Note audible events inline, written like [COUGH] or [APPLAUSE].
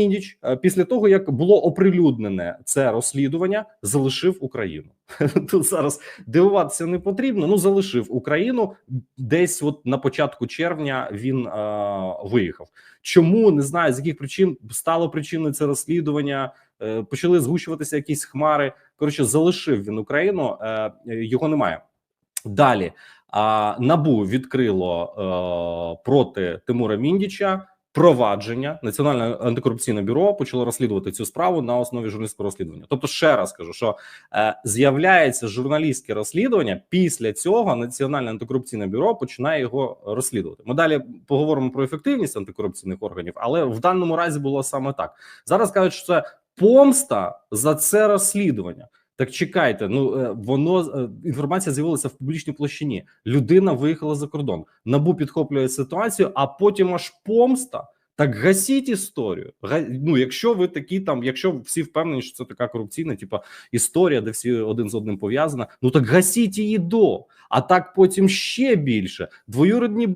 Міндіч е, після того, як було оприлюднене це розслідування, залишив Україну. [LAUGHS] Тут зараз дивуватися не потрібно. Ну залишив Україну десь, от на початку червня він е, виїхав. Чому не знаю з яких причин стало причиною це розслідування? Е, почали згущуватися якісь хмари. Коротше, залишив він Україну, е, його немає. Далі а, набу відкрило е, проти Тимура Міндіча провадження. Національне антикорупційне бюро почало розслідувати цю справу на основі журналістського розслідування. Тобто, ще раз кажу, що е, з'являється журналістське розслідування. Після цього Національне антикорупційне бюро починає його розслідувати. Ми далі поговоримо про ефективність антикорупційних органів, але в даному разі було саме так. Зараз кажуть, що це помста за це розслідування. Так чекайте, ну е, воно е, інформація з'явилася в публічній площині. Людина виїхала за кордон. Набу підхоплює ситуацію, а потім аж помста. Так гасіть історію. Ну, якщо ви такі там, якщо всі впевнені, що це така корупційна, типа історія, де всі один з одним пов'язана, ну так гасіть її до. А так потім ще більше. Двоюрідні